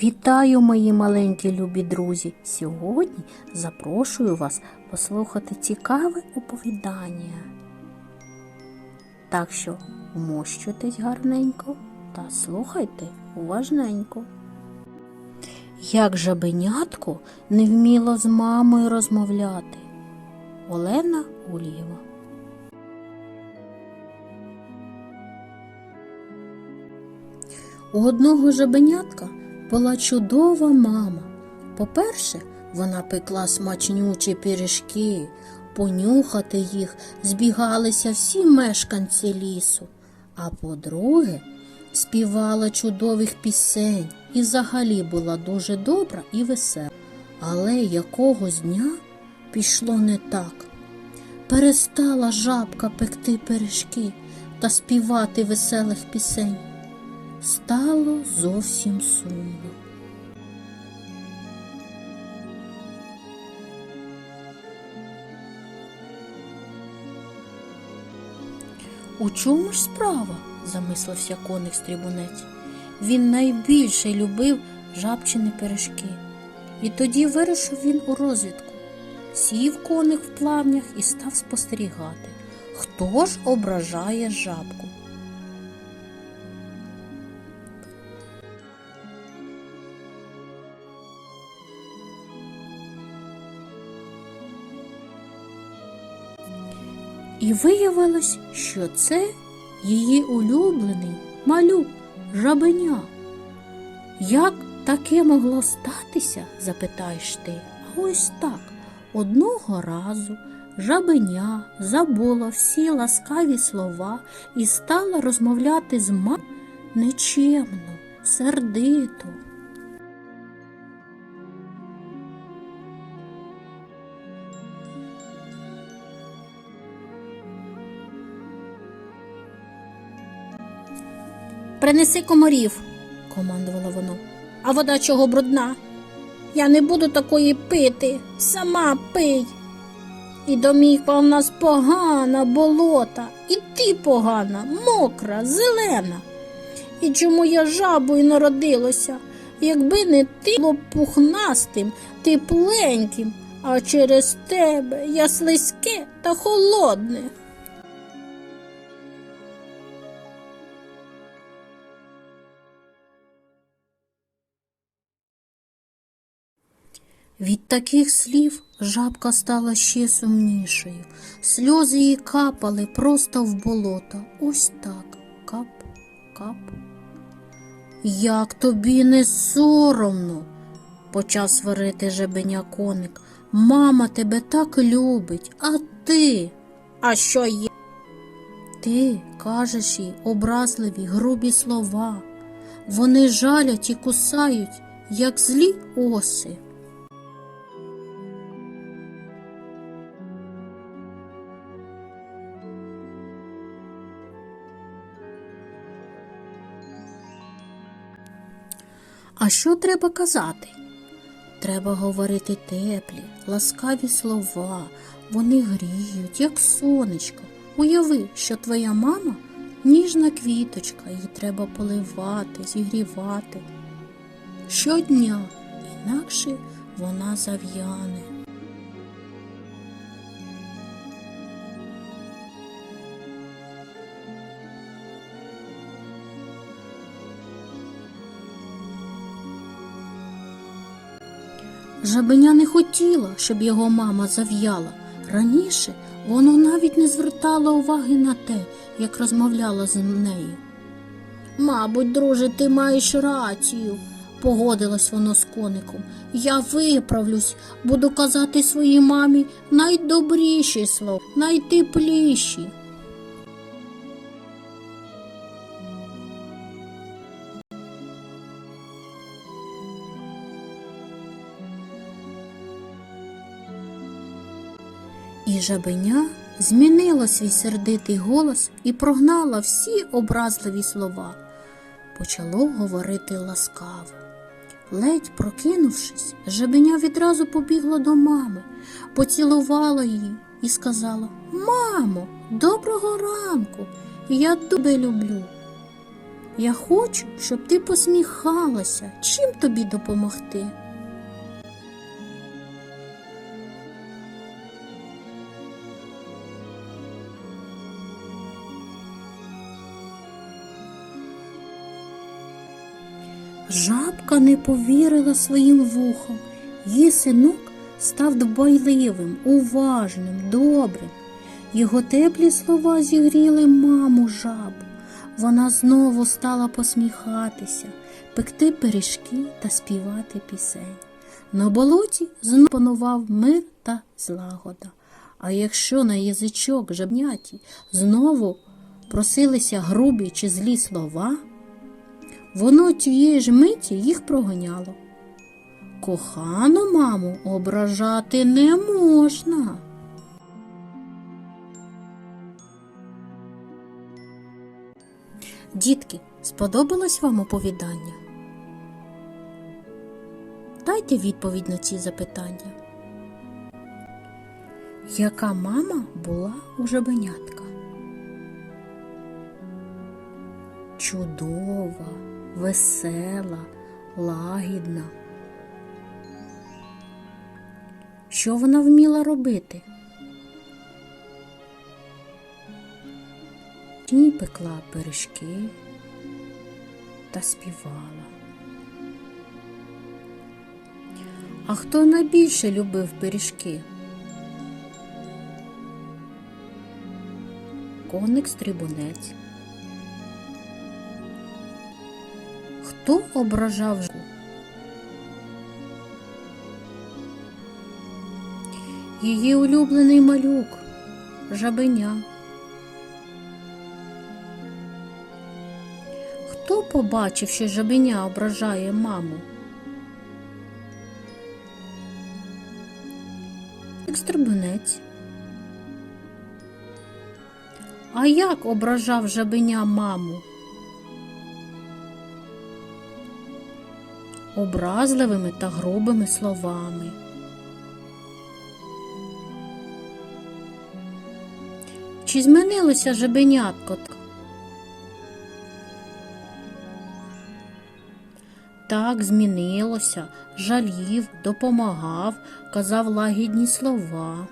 Вітаю, мої маленькі любі друзі! Сьогодні запрошую вас послухати цікаве оповідання. Так що вмощуйтесь гарненько та слухайте уважненько. Як жабенятко не вміло з мамою розмовляти. Олена Улєва У одного жабенятка була чудова мама. По-перше, вона пекла смачнючі пиріжки, понюхати їх збігалися всі мешканці лісу. А по-друге, співала чудових пісень і взагалі була дуже добра і весела. Але якогось дня пішло не так. Перестала жабка пекти пиріжки та співати веселих пісень стало зовсім сумно. У чому ж справа? замислився коник стрибунець. Він найбільше любив жабчини пиріжки. І тоді вирушив він у розвідку. Сів коник в плавнях і став спостерігати, хто ж ображає жабку. І виявилось, що це її улюблений малюк жабеня. Як таке могло статися, запитаєш ти. А ось так. Одного разу жабеня забула всі ласкаві слова і стала розмовляти з мамою нечемно, сердито. Принеси комарів, командувала воно. А вода чого брудна? Я не буду такої пити, сама пий. І домівка в нас погана, болота, і ти погана, мокра, зелена. І чому я жабою народилося, якби не ти було пухнастим, тепленьким, а через тебе я слизьке та холодне. Від таких слів жабка стала ще сумнішою. Сльози їй капали просто в болото. Ось так. Кап, кап. Як тобі не соромно, почав сварити жебеня коник. Мама тебе так любить, а ти? А що є? Ти кажеш їй образливі, грубі слова. Вони жалять і кусають, як злі оси. А що треба казати? Треба говорити теплі, ласкаві слова, вони гріють, як сонечко. Уяви, що твоя мама ніжна квіточка, її треба поливати, зігрівати. Щодня, інакше вона зав'яне. Жабеня не хотіла, щоб його мама зав'яла. Раніше воно навіть не звертало уваги на те, як розмовляла з нею. Мабуть, друже, ти маєш рацію, погодилось воно з коником. Я виправлюсь, буду казати своїй мамі найдобріші слова, найтепліші. Жабеня змінила свій сердитий голос і прогнала всі образливі слова. Почало говорити ласкаво. Ледь прокинувшись, жабеня відразу побігла до мами, поцілувала її і сказала Мамо, доброго ранку, я тебе люблю. Я хочу, щоб ти посміхалася. Чим тобі допомогти? Жабка не повірила своїм вухам. Її синок став дбайливим, уважним, добрим. Його теплі слова зігріли маму жабу. Вона знову стала посміхатися, пекти пиріжки та співати пісень. На болоті знову панував мир та злагода. А якщо на язичок жабняті знову просилися грубі чи злі слова, воно тієї ж миті їх проганяло. Кохану маму ображати не можна. Дітки, сподобалось вам оповідання? Дайте відповідь на ці запитання. Яка мама була у жабенятка? Чудова, весела, лагідна. Що вона вміла робити? Тіні пекла пиріжки та співала. А хто найбільше любив пиріжки? Коник стрибунець. Хто ображав? Її улюблений малюк жабеня. Хто побачив, що жабеня ображає маму? Стрибунець. А як ображав жабеня маму? Образливими та грубими словами. Чи змінилося жабенятко? Так змінилося, жалів, допомагав, казав лагідні слова.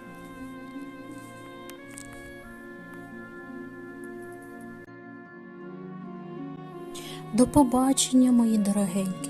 До побачення, мої дорогенькі.